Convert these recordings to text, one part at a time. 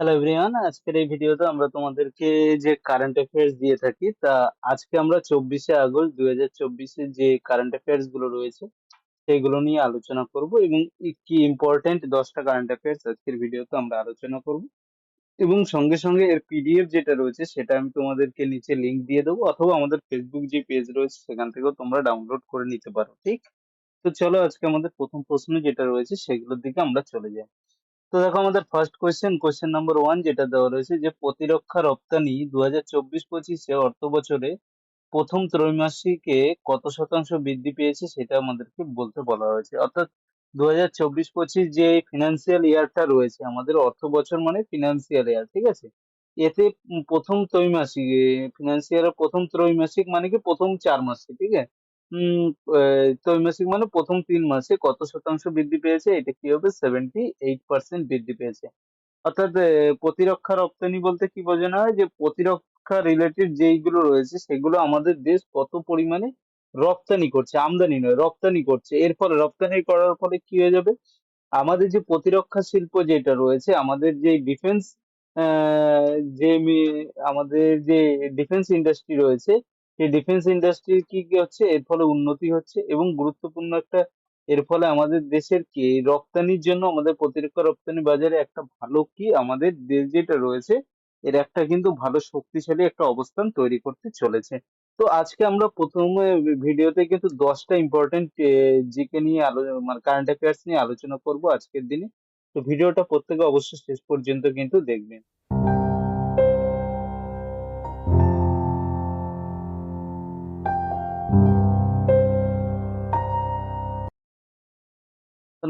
Hello everyone আজকের এই ভিডিওতে আমরা তোমাদেরকে যে কারেন্ট অ্যাফেয়ার্স দিয়ে থাকি, তা আজকে আমরা চব্বিশে আগস্ট দুই হাজার চব্বিশে যে কারেন্ট অ্যাফেয়ার্সগুলো রয়েছে, সেগুলো নিয়ে আলোচনা করব এবং কি ইম্পর্টেন্ট দশটা কারেন্ট অ্যাফেয়ার্স আজকের ভিডিওতে আমরা আলোচনা করব। এবং সঙ্গে সঙ্গে এর পিডিএফ যেটা রয়েছে, সেটা আমি তোমাদেরকে নিচে লিঙ্ক দিয়ে দেবো, অথবা আমাদের ফেসবুক যে পেজ রয়েছে, সেখান থেকেও তোমরা ডাউনলোড করে নিতে পারো, ঠিক? তো চলো আজকে আমাদের প্রথম প্রশ্ন যেটা রয়েছে, সেগুলোর দিকে আমরা চলে যাই। তো দেখো আমাদের first question question number one যেটা দেওয়া রয়েছে যে প্রতিরক্ষা রপ্তানি দু হাজার চব্বিশ পঁচিশে অর্থ বছরে প্রথম ত্রৈমাসিকে কত শতাংশ বৃদ্ধি পেয়েছে সেটা আমাদেরকে বলতে বলা হয়েছে। অর্থাৎ দু হাজার চব্বিশ পঁচিশ যে ফিনান্সিয়াল ইয়ারটা রয়েছে, আমাদের অর্থ বছর মানে ফিনান্সিয়াল ইয়ার ঠিক আছে? এতে প্রথম ত্রৈমাসিক ফিনান্সিয়ালের প্রথম ত্রৈমাসিক মানে কি? প্রথম চার মাসে, ঠিক আছে? উম ত্রৈমাসিক মানে প্রথম তিন মাসে কত শতাংশ বৃদ্ধি পেয়েছে? এটা কি হবে? সেভেন্টি এইট পার্সেন্ট বৃদ্ধি পেয়েছে। অর্থাৎ প্রতিরক্ষা রপ্তানি বলতে কি বোঝানো হয়? যে প্রতিরক্ষা রিলেটেড যেইগুলো রয়েছে, সেগুলো আমাদের দেশ কত পরিমাণে রপ্তানি করছে? আমদানি নয়, রপ্তানি করছে। এর ফলে রপ্তানি করার ফলে কি হয়ে যাবে? আমাদের যে প্রতিরক্ষা শিল্প যেটা রয়েছে, আমাদের যে ডিফেন্স যে আমাদের যে ডিফেন্স ইন্ডাস্ট্রি রয়েছে সেই ডিফেন্স ইন্ডাস্ট্রির কি কি হচ্ছে? এর ফলে উন্নতি হচ্ছে এবং গুরুত্বপূর্ণ একটা, এর ফলে আমাদের দেশের কি? রপ্তানির জন্য আমাদের প্রতিরক্ষা রপ্তানি বাজারে একটা ভালো কি? আমাদের দেশ যেটা রয়েছে, এর একটা কিন্তু ভালো শক্তিশালী একটা অবস্থান তৈরি করতে চলেছে। তো আজকে আমরা প্রথমে ভিডিওতে কিন্তু দশটা ইম্পর্টেন্ট জিকে নিয়ে আলো মানে কারেন্ট অ্যাফেয়ার্স নিয়ে আলোচনা করব আজকের দিনে। তো ভিডিওটা প্রত্যেকে অবশ্যই শেষ পর্যন্ত কিন্তু দেখবেন।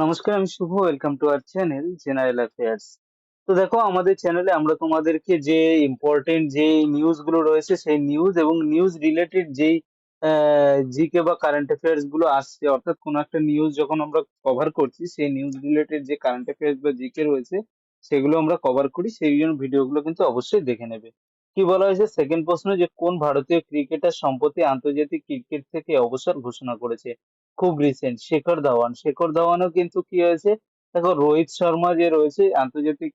নমস্কার, আমি Shubho. Welcome to our channel general affairs তো দেখো, আমাদের চ্যানেলে আমরা তোমাদেরকে যে ইম্পর্টেন্ট যে নিউজগুলো রয়েছে, সেই নিউজ এবং নিউজ রিলেটেড যেই জিকে বা কারেন্ট অ্যাফেয়ার্সগুলো আসছে, অর্থাৎ কোনো একটা নিউজ যখন আমরা কভার করছি, সেই নিউজ রিলেটেড যে কারেন্ট অ্যাফেয়ার্স বা জিকে রয়েছে, সেগুলো আমরা কভার করি, সেই জন্য ভিডিওগুলো কিন্তু অবশ্যই দেখে নেবে। কি বলা হয়েছে? সেকেন্ড প্রশ্ন যে, কোন ভারতীয় ক্রিকেটার সম্প্রতি আন্তর্জাতিক ক্রিকেট থেকে অবসর ঘোষণা করেছে? খুব রিসেন্ট শেখর ধাওয়ান। শেখর ধাওয়ানও কিন্তু কি হয়েছে? দেখো, রোহিত শর্মা যে রয়েছে, আন্তর্জাতিক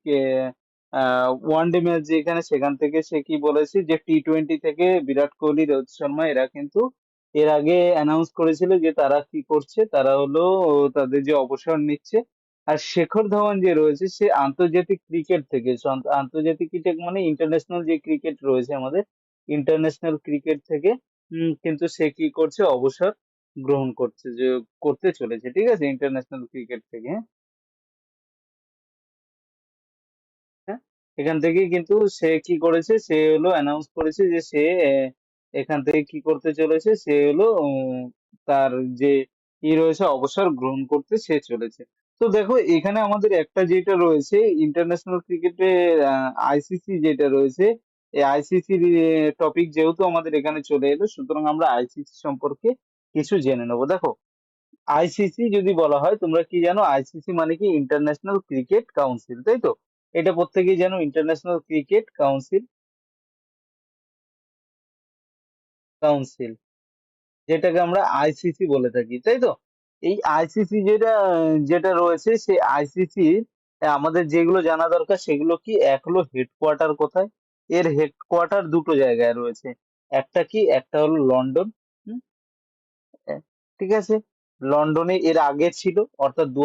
ওয়ান ডে ম্যাচ যেখানে সেখান থেকে সে কি বলেছে যে টি টোয়েন্টি থেকে বিরাট কোহলি, রোহিত শর্মা, এরা কিন্তু এর আগে অ্যানাউন্স করেছিল যে, তারা কি করছে? তারা হলো তাদের যে অবসর নিচ্ছে। আর শেখর ধাওয়ান যে রয়েছে, সে আন্তর্জাতিক ক্রিকেট থেকে আন্তর্জাতিক ক্রিকেট মানে ইন্টারন্যাশনাল যে ক্রিকেট রয়েছে আমাদের ইন্টারন্যাশনাল ক্রিকেট থেকে কিন্তু সে কি করছে? অবসর গ্রহণ করছে যে, করতে চলেছে, ঠিক আছে? ইন্টারন্যাশনাল ক্রিকেট থেকে। হ্যাঁ? এখান থেকে কিন্তু সে কি করেছে? সে হলো অ্যানাউন্স করেছে যে, সে এখান থেকে কি করতে চলেছে? সে হলো তার যে ই রয়েছে অবসর গ্রহণ করতে সে চলেছে। তো দেখো, এখানে আমাদের একটা যেটা রয়েছে ইন্টারন্যাশনাল ক্রিকেটে আইসিসি যেটা রয়েছে, এই আইসিসির টপিক যেহেতু আমাদের এখানে চলে এলো, সুতরাং আমরা আইসিসি সম্পর্কে কিছু জেনে নেব। দেখো আইসিসি যদি বলা হয়, তোমরা কি জানো আইসিসি মানে কি? ইন্টারন্যাশনাল ক্রিকেট কাউন্সিল তাই তো? এটা প্রত্যেকেই জানো ইন্টারন্যাশনাল ক্রিকেট কাউন্সিল কাউন্সিল যেটাকে আমরা আইসিসি বলে থাকি, তাই তো? এই আইসিসি যেটা যেটা রয়েছে, সেই আইসিসি আমাদের যেগুলো জানা দরকার, সেগুলো কি? এক হলো হেডকোয়ার্টার কোথায়? এর হেডকোয়ার্টার দুটো জায়গায় রয়েছে। একটা কি? একটা হলো লন্ডন ঠিক আছে? লন্ডনে এর আগে ছিল, অর্থাৎ দু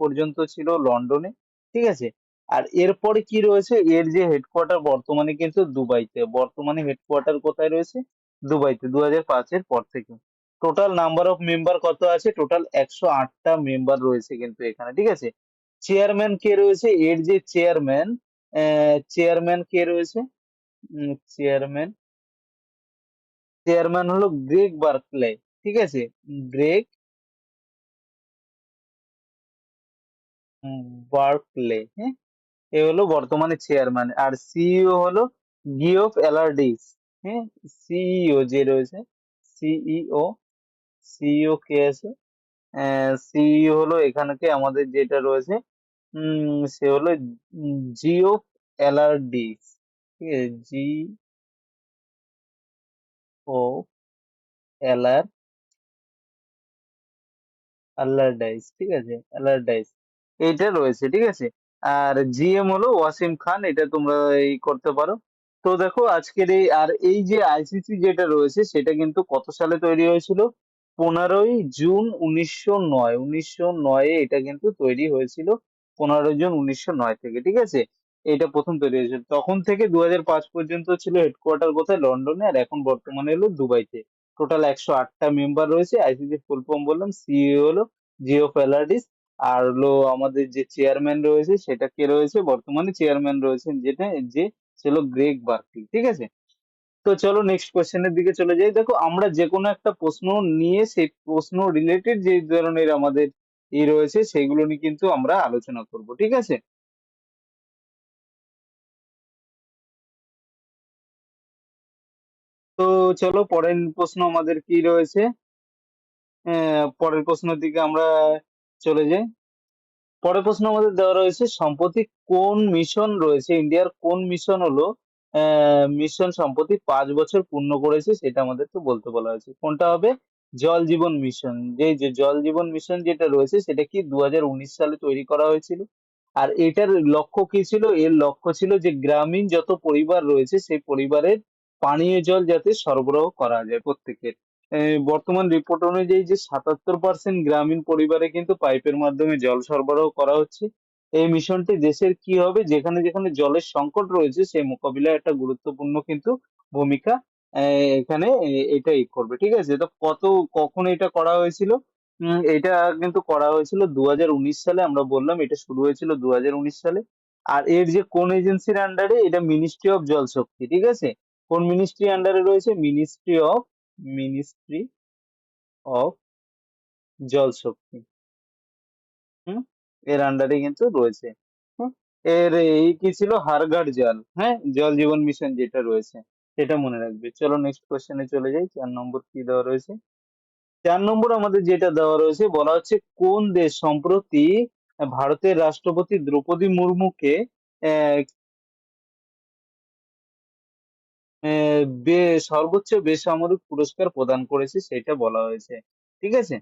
পর্যন্ত ছিল লন্ডনে, ঠিক আছে? আর এরপরে কি রয়েছে? এর যে হেডকোয়ার্টার বর্তমানে কিন্তু দুবাইতে, বর্তমানে হেডকোয়ার্টার কোথায় রয়েছে? দুবাইতে দু পাঁচের পর থেকে। টোটাল নাম্বার অফ মেম্বার কত আছে? টোটাল একশো আটটা মেম্বার রয়েছে কিন্তু এখানে, ঠিক আছে? চেয়ারম্যান কে রয়েছে? এর যে চেয়ারম্যান চেয়ারম্যান কে রয়েছে? চেয়ারম্যান চেয়ারম্যান হলো গ্রেগ বার্কলে ঠিক আছে? গ্রেগ বার্কলে হ্যাঁ? এ হলো বর্তমানে চেয়ারম্যান আর সিইও হলো গিওফ এলার্ডিস হ্যাঁ? সিইও যে রয়েছে সিইও সিইও কে আছে? সিইও হলো এখানকে আমাদের যেটা রয়েছে সে হলো জিও এলার্ডিস ঠিক আছে? জি ও এলার আল্লারডাইস ঠিক আছে? আল্লারডাইস এইটা রয়েছে, ঠিক আছে? আর জিএম হলো ওয়াসিম খান এটা তোমরা এই করতে পারো। তো দেখো, আজকের এই, আর এই যে আইসিসি যেটা রয়েছে, সেটা কিন্তু কত সালে তৈরি হয়েছিল? পনেরোই জুন উনিশশো নয়। উনিশশো নয়ে এটা কিন্তু তৈরি হয়েছিল পনেরোই জুন উনিশশো নয় থেকে, ঠিক আছে? এটা প্রথম তৈরি হয়েছিল। তখন থেকে দু পর্যন্ত ছিল হেডকোয়ার্টার কোথায়? লন্ডনে, আর এখন বর্তমানে হলো দুবাইতে। টোটাল একশো আটটা মেম্বার রয়েছে। আইসিসি ফুল ফর্ম বললাম সিইও হলো জিও ফেলাডিস আর হলো আমাদের যে চেয়ারম্যান রয়েছে, সেটা কে রয়েছে? বর্তমানে চেয়ারম্যান রয়েছেন যেটা, যে ছিল গ্রেগ বার্কলি ঠিক আছে? তো চলো নেক্সট কোয়েশ্চেনের দিকে চলে যাই। দেখো, আমরা যে কোনো একটা প্রশ্ন নিয়ে সেই প্রশ্ন রিলেটেড যে ধরনের আমাদের ই রয়েছে, সেগুলো নিয়ে কিন্তু আমরা আলোচনা করব, ঠিক আছে? চলো, পরের প্রশ্ন আমাদের কি রয়েছে? পরের প্রশ্নের দিকে আমরা চলে যাই। পরের প্রশ্ন আমাদের দেওয়া রয়েছে সম্প্রতি কোন মিশন রয়েছে? ইন্ডিয়ার কোন মিশন হলো মিশন সম্প্রতি পাঁচ বছর পূর্ণ করেছে, সেটা আমাদেরকে বলতে বলা হয়েছে। কোনটা হবে? জল জীবন মিশন। যে যে জল জীবন মিশন যেটা রয়েছে, সেটা কি দু হাজার উনিশ সালে তৈরি করা হয়েছিল? আর এটার লক্ষ্য কি ছিল? এর লক্ষ্য ছিল যে গ্রামীণ যত পরিবার রয়েছে, সেই পরিবারের পানীয় জল যাতে সরবরাহ করা যায় প্রত্যেকের। বর্তমান রিপোর্ট অনুযায়ী যে সাতাত্তর পার্সেন্ট গ্রামীণ পরিবারে কিন্তু পাইপের মাধ্যমে জল সরবরাহ করা হচ্ছে, এই মিশনটি দেশের কি হবে, যেখানে যেখানে জলের সংকট রয়েছে, সেই মোকাবিলায় একটা গুরুত্বপূর্ণ কিন্তু ভূমিকা এখানে এটাই করবে। ঠিক আছে? তো কত, কখন এটা করা হয়েছিল? এটা কিন্তু করা হয়েছিল দু হাজার উনিশ সালে, আমরা বললাম এটা শুরু হয়েছিল দু হাজার উনিশ সালে। আর এর যে কোন এজেন্সির আন্ডারে এটা মিনিস্ট্রি অফ জল শক্তি ঠিক আছে? কোন মিনিস্ট্রি আন্ডারে রয়েছে? মিনিস্ট্রি অফ মিনিস্ট্রি অফ জল শক্তি এর আন্ডারে কিন্তু রয়েছে। এর এই কি ছিল? হারঘাট জল হ্যাঁ? জল জীবন মিশন যেটা রয়েছে, সেটা মনে রাখবে। চলো নেক্সট কোশ্চেনে চলে যাই। চার নম্বর কি দেওয়া রয়েছে? চার নম্বর আমাদের যেটা দেওয়া রয়েছে, বলা হচ্ছে কোন দেশ সম্প্রতি ভারতের রাষ্ট্রপতি দ্রৌপদী মুর্মুকে সর্বোচ্চ বেসামরিক পুরস্কার প্রদান করেছে সেটা বলা হয়েছে। ঠিক আছে?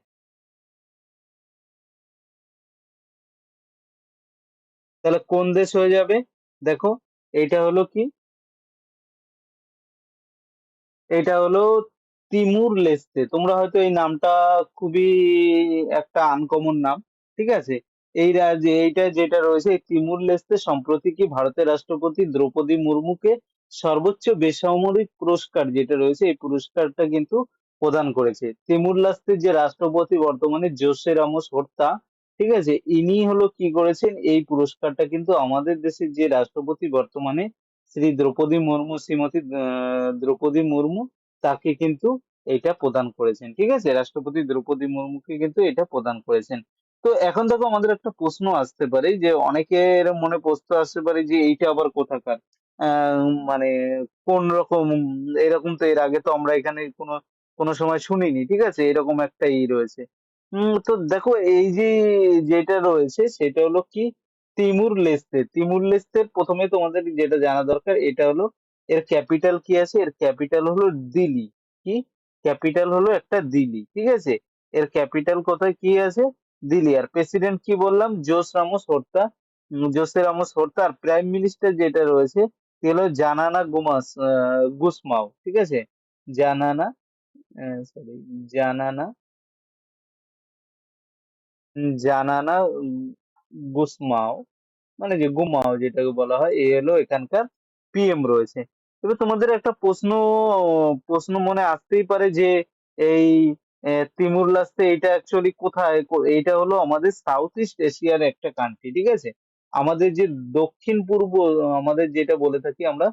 তাহলে কোন দেশ হয়ে যাবে? দেখো এটা হলো কি? এটা হলো তিমুর লেস্তে। তোমরা হয়তো এই নামটা খুবই একটা আনকমন নাম, ঠিক আছে? এই রাজ্যে, এইটা যেটা রয়েছে তিমুর লেস্তে সম্প্রতি কি ভারতের রাষ্ট্রপতি দ্রৌপদী মুর্মুকে সর্বোচ্চ বেসামরিক পুরস্কার যেটা রয়েছে, এই পুরস্কারটা কিন্তু প্রদান করেছে। তিমুর লেস্তের যে রাষ্ট্রপতি বর্তমানে জোসে রামোস হর্তা ঠিক আছে, ইনি হলো কি করেছেন, এই পুরস্কারটা কিন্তু আমাদের দেশের যে রাষ্ট্রপতি বর্তমানে শ্রী দ্রৌপদী মুর্মু, শ্রীমতী দ্রৌপদী মুর্মু, তাকে কিন্তু এটা প্রদান করেছেন, ঠিক আছে? রাষ্ট্রপতি দ্রৌপদী মুর্মুকে কিন্তু এটা প্রদান করেছেন। তো এখন দেখো আমাদের একটা প্রশ্ন আসতে পারে, যে অনেকের মনে প্রশ্ন আসতে পারে যে এইটা আবার কোথাকার? মানে কোন রকম, এরকম তো এর আগে তো আমরা এখানে কোনো কোনো সময় শুনিনি, ঠিক আছে? এরকম একটা ই রয়েছে। তো দেখো, এই যে যেটা রয়েছে, সেটা হলো কি? তিমুর লেস্তে। তিমুর লেস্তের প্রথমে তোমাদের যেটা জানা দরকার, এটা হলো এর ক্যাপিটাল কি আছে? এর ক্যাপিটাল হলো দিল্লি। কি? ক্যাপিটাল হলো একটা দিল্লি, ঠিক আছে? এর ক্যাপিটাল কোথায় কি আছে? দিল্লি। আর প্রেসিডেন্ট কি বললাম? Jose Ramos Horta. Jose Ramos Horta আর প্রাইম মিনিস্টার যেটা রয়েছে হলো? জানানা গোমাস গুসমাও, ঠিক আছে? জানানা সরি জানানা জানানা গুসমাও মানে যে গুমাও যেটাকে বলা হয়, এ হলো এখানকার পিএম রয়েছে। এবার তোমাদের একটা প্রশ্ন প্রশ্ন মনে আসতেই পারে যে এই তিমুর লাস্তে এটা অ্যাকচুয়ালি কোথায়? এইটা হলো আমাদের সাউথ ইস্ট এশিয়ার একটা কান্ট্রি ঠিক আছে? আমাদের যে দক্ষিণ পূর্ব, আমাদের যেটা বলে থাকি আমরা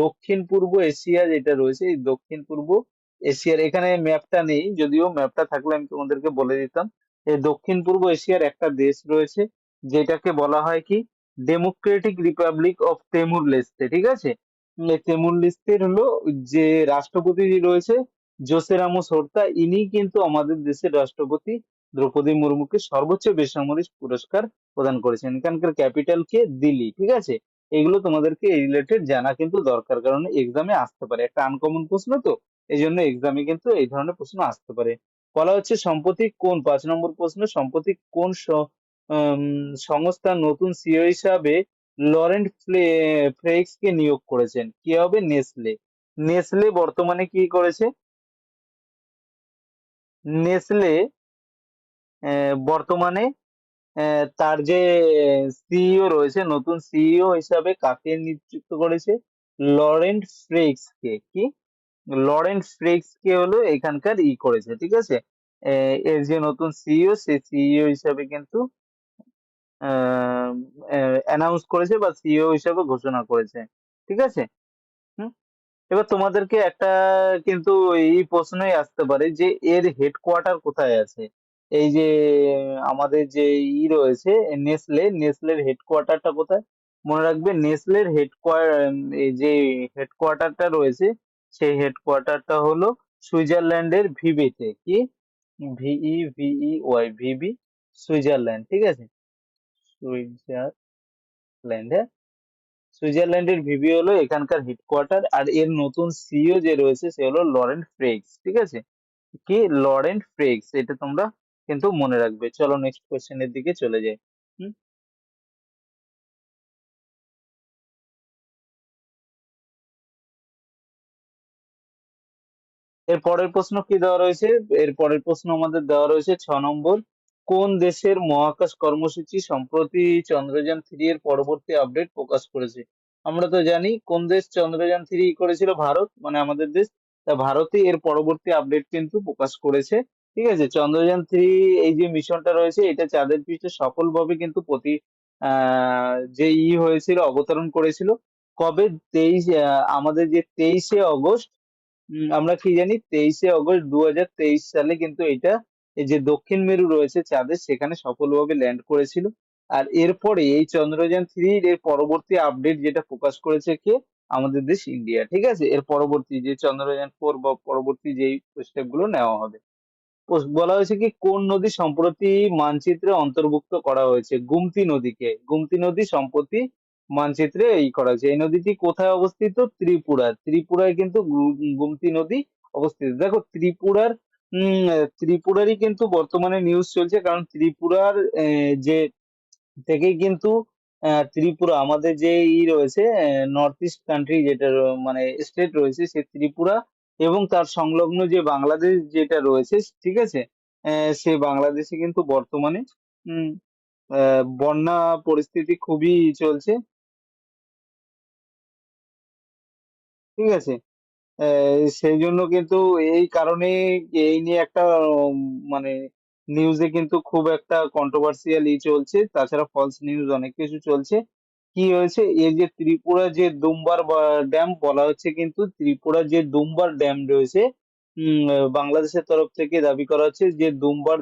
দক্ষিণ পূর্ব এশিয়া যেটা রয়েছে, এই দক্ষিণ পূর্ব এশিয়ার, এখানে ম্যাপটা নেই, যদিও ম্যাপটা থাকলে আমি তোমাদেরকে বলে দিতাম। এই দক্ষিণ পূর্ব এশিয়ার একটা দেশ রয়েছে, যেটাকে বলা হয় কি? Democratic Republic of Timor Leste ঠিক আছে? তেমুর লেস্তের হলো যে রাষ্ট্রপতি রয়েছে জোসে রামোস হোর্তা ইনি কিন্তু আমাদের দেশের রাষ্ট্রপতি। দ্রৌপদী মুর্মুকে সর্বোচ্চ বেসামরিক পুরস্কার প্রদান করেছেন। এখানকার ক্যাপিটাল কে? দিল্লি ঠিক আছে? এগুলো তোমাদেরকে এই রিলেটেড জানা কিন্তু দরকার কারণ এক্সামে আসতে পারে। একটা আনকমন প্রশ্ন তো এই জন্য এক্সামে কিন্তু এই ধরনের প্রশ্ন আসতে পারে। বলা হচ্ছে সম্প্রতি কোন? পাঁচ নম্বর প্রশ্ন সম্প্রতি কোন স- উম, সংস্থার নতুন সিও হিসাবে লরেন্ট ফ্লে- ফ্লেক্সকে নিয়োগ করেছেন? কি হবে? নেসলে। নেসলে বর্তমানে কি করেছে? নেসলে বর্তমানে তার যে সিইও রয়েছে, নতুন সিইও হিসাবে কাকে নিযুক্ত করেছে? লরেন্ট ফ্রেক্স কে? কি লরেন্ট ফ্রেক্স কে হলো এখানকার ই করেছে, ঠিক আছে? এর যে নতুন সিইও সে সিইও হিসাবে কিন্তু অ্যানাউন্স করেছে বা সিইও হিসাবে ঘোষণা করেছে, ঠিক আছে? এবার তোমাদেরকে একটা কিন্তু এই প্রশ্নই আসতে পারে যে এর হেডকোয়ার্টার কোথায় আছে? এই যে, আমাদের যে ই রয়েছে নেসলে নেসলের হেডকোয়ার্টারটা কোথায়? মনে রাখবে নেসলের হেডকোয়ার্টার এই যে হেডকোয়ার্টারটা রয়েছে, সেই হেডকোয়ার্টারটা হলো সুইজারল্যান্ডের ভিবিতে। কি? V E V E Y Vevey Switzerland, ঠিক আছে? সুইজারল্যান্ড, সুইজারল্যান্ডের ভিবি হলো এখানকার হেডকোয়ার্টার আর এর নতুন সিইও যে রয়েছে, সে হলো লরেন্ট ফ্রেক্স ঠিক আছে? কি? লরেন্ট ফ্রেক্স এটা তোমরা কিন্তু মনে রাখবে। চলো নেক্সট কোশ্চেনের দিকে চলে যাই। এর পরের প্রশ্ন কি দেওয়া রয়েছে? এর পরের প্রশ্ন আমাদের দেওয়া রয়েছে ছ নম্বর। কোন দেশের মহাকাশ কর্মসূচি সম্প্রতি চন্দ্রযান থ্রি এর পরবর্তী আপডেট প্রকাশ করেছে? আমরা তো জানি কোন দেশ চন্দ্রযান থ্রি করেছিল? ভারত মানে আমাদের দেশ। তা ভারতই এর পরবর্তী আপডেট কিন্তু প্রকাশ করেছে। ঠিক আছে? চন্দ্রযান থ্রি এই যে মিশনটা রয়েছে, এটা চাঁদের পৃষ্ঠে সফলভাবে কিন্তু প্রতি যে ই হয়েছিল, অবতরণ করেছিল। কবে? তেইশ আমাদের যে তেইশে অগস্ট আমরা কি জানি? তেইশে অগস্ট দু সালে কিন্তু এটা যে দক্ষিণ মেরু রয়েছে চাঁদের সেখানে সফলভাবে ল্যান্ড করেছিল। আর এরপরে এই চন্দ্রযান থ্রি এর পরবর্তী আপডেট যেটা প্রকাশ করেছে কে? আমাদের দেশ ইন্ডিয়া ঠিক আছে? এর পরবর্তী যে চন্দ্রযান ফোর বা পরবর্তী যেই স্টেপগুলো নেওয়া হবে। বলা হয়েছে কি, কোন নদী সম্প্রতি মানচিত্রে অন্তর্ভুক্ত করা হয়েছে? গুমতি নদীকে। গুমতি নদী সম্প্রতি মানচিত্রে এই করা হয়েছে। এই নদীটি কোথায় অবস্থিত? ত্রিপুরা ত্রিপুরায় কিন্তু গুমতি নদী অবস্থিত। দেখো, ত্রিপুরার ত্রিপুরারই কিন্তু বর্তমানে নিউজ চলছে, কারণ ত্রিপুরার যে, থেকেই কিন্তু ত্রিপুরা, আমাদের যে ই রয়েছে নর্থ ইস্ট কান্ট্রি যেটা মানে স্টেট রয়েছে, সে ত্রিপুরা এবং তার সংলগ্ন যে বাংলাদেশ যেটা রয়েছে, ঠিক আছে? সে বাংলাদেশে কিন্তু বর্তমানে বন্যা পরিস্থিতি খুবই চলছে। ঠিক আছে? সেই জন্য কিন্তু এই কারণে এই নিয়ে একটা মানে নিউজে কিন্তু খুব একটা কন্ট্রোভার্সিয়াল ই চলছে। তাছাড়া ফলস নিউজ অনেক কিছু চলছে। কি হয়েছে? এই যে ত্রিপুরা যে দুমবার ড্যাম বলা হচ্ছে কিন্তু ত্রিপুরা যে দুমবার ড্যাম রয়েছে বাংলাদেশের তরফ থেকে দাবি করা হচ্ছে যে দুমবার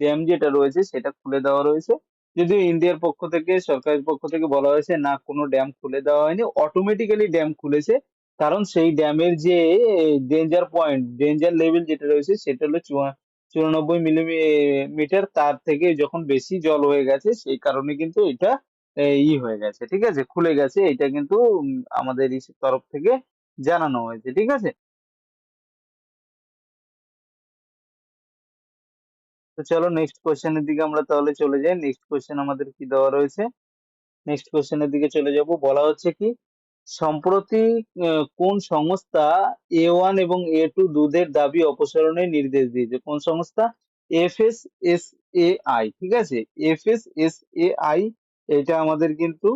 ড্যাম যেটা রয়েছে সেটা খুলে দেওয়া রয়েছে। যদিও ইন্ডিয়ার পক্ষ থেকে, সরকারের পক্ষ থেকে বলা হয়েছে না, কোনো ড্যাম খুলে দেওয়া হয়নি। অটোমেটিক্যালি ড্যাম খুলেছে। কারণ সেই ড্যামের যে ডেঞ্জার পয়েন্ট ডেঞ্জার লেভেল যেটা রয়েছে সেটা হলো চুরানব্বই মিলিমিটার তার থেকে যখন বেশি জল হয়ে গেছে, সেই কারণে কিন্তু এটা ই হয়ে গেছে, ঠিক আছে? খুলে গেছে এটা কিন্তু আমাদের তরফ থেকে জানানো হয়েছে, ঠিক আছে? তো চলো নেক্সট কোয়েশ্চেনের দিকে আমরা তাহলে চলে যাই। নেক্সট কোশ্চেন আমাদের কি দেওয়া রয়েছে? নেক্সট কোশ্চেনের দিকে চলে যাব। বলা হচ্ছে কি, সম্প্রতি কোন সংস্থা এ ওয়ান এবং এ টু দুধের দাবি অপসারণের নির্দেশ দিয়েছে? কোন সংস্থা? F S S A I ঠিক আছে? F S S A I এটা আমাদের কিন্তু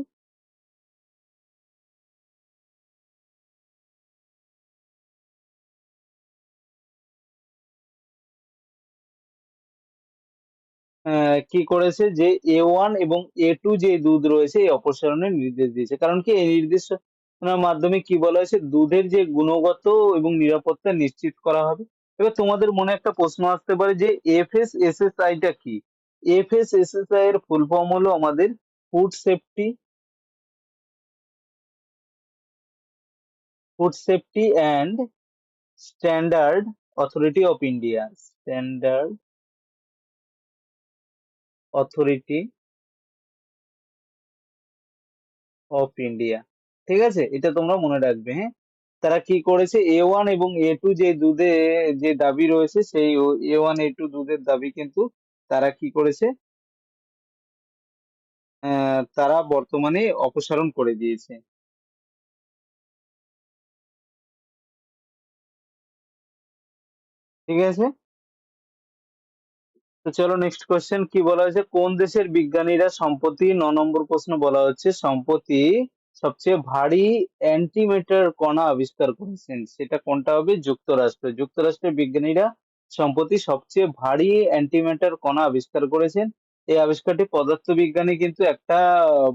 কি করেছে যে এ ওয়ান এবং এ টু যে দুধ রয়েছে এই অপসারণের নির্দেশ দিয়েছে। কারণ কি এই নির্দেশনার মাধ্যমে কি বলা হয়েছে? দুধের যে গুণগত এবং নিরাপত্তা নিশ্চিত করা হবে। এবার তোমাদের মনে একটা প্রশ্ন আসতে পারে যে এফ এস এস এফএসএসএসআই টা কি? এফএসএসএসআই এর ফুল ফর্ম হলো আমাদের food safety food safety and standard authority of India standard authority of India ঠিক আছে? এটা তোমরা মনে রাখবে হ্যাঁ? তারা কি করেছে? এ ওয়ান এবং এ টু যে দুধে, যে দাবি রয়েছে, সেই এ ওয়ান এ টু দুধের দাবি কিন্তু তারা কি করেছে? তারা বর্তমানে অপসারণ করে দিয়েছে। ঠিক আছে? তো চলো নেক্সট কোশ্চেন কি বলা হয়েছে? কোন দেশের বিজ্ঞানীরা সম্প্রতি ন নম্বর প্রশ্ন বলা হচ্ছে? সম্প্রতি সবচেয়ে ভারী অ্যান্টিমেটার কণা আবিষ্কার করেছেন। সেটা কোনটা হবে? যুক্তরাষ্ট্র। যুক্তরাষ্ট্রের বিজ্ঞানীরা সম্প্রতি সবচেয়ে ভারী অ্যান্টিমেটার কণা আবিষ্কার করেছেন। এই আবিষ্কারটি পদার্থবিজ্ঞানে কিন্তু একটা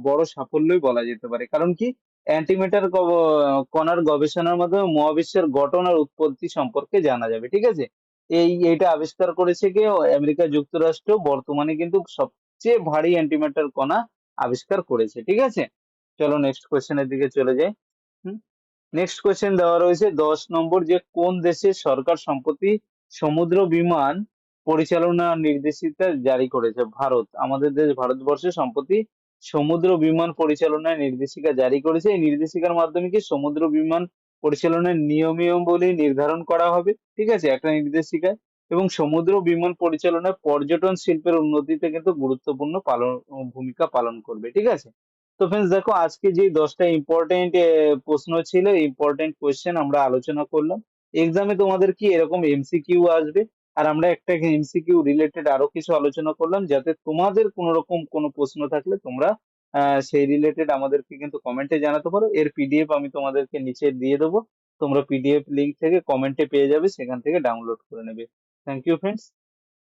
বড় সাফল্যই বলা যেতে পারে। কারণ কি? অ্যান্টিমেটার কণার গবেষণার মাধ্যমে মহাবিশ্বের গঠন আর উৎপত্তি সম্পর্কে জানা যাবে, ঠিক আছে? এই এটা আবিষ্কার করেছে কে? আমেরিকা যুক্তরাষ্ট্র, বর্তমানে কিন্তু সবচেয়ে ভারী অ্যান্টিম্যাটার কণা আবিষ্কার করেছে, ঠিক আছে? চলো নেক্সট কোয়েশ্চেনের দিকে চলে যাই। নেক্সট কোয়েশ্চেন দেওয়া রয়েছে, দশ নম্বর যে কোন দেশের সরকার সম্প্রতি সমুদ্র বিমান পরিচালনা নির্দেশিকা জারি করেছে ভারত। আমাদের দেশ ভারতবর্ষে সম্প্রতি সমুদ্র বিমান পরিচালনার নির্দেশিকা জারি করেছে। এই নির্দেশিকার মাধ্যমে কি সমুদ্র বিমান পরিচালনার নিয়মাবলী নির্ধারণ করা হবে? ঠিক আছে, একটা নির্দেশিকায় এবং সমুদ্র বিমান পরিচালনায় পর্যটন শিল্পের উন্নতিতে কিন্তু গুরুত্বপূর্ণ পালন, ভূমিকা পালন করবে। ঠিক আছে? তো ফ্রেন্ডস দেখো, আজকে যে দশটা ইম্পর্টেন্ট প্রশ্ন ছিল ইম্পর্টেন্ট কোয়েশ্চেন আমরা আলোচনা করলাম। এক্সামে তোমাদের কি এরকম এমসিকিউ আসবে? আর আমরা একটা এমসিকিউ রিলেটেড আরও কিছু আলোচনা করলাম যাতে তোমাদের কোনো রকম কোনো প্রশ্ন থাকলে তোমরা সেই রিলেটেড আমাদেরকে কিন্তু কমেন্টে জানাতে পারো। এর পিডিএফ আমি তোমাদেরকে নিচে দিয়ে দেবো। তোমরা পিডিএফ লিঙ্ক থেকে কমেন্টে পেয়ে যাবে, সেখান থেকে ডাউনলোড করে নেবে। Thank you friends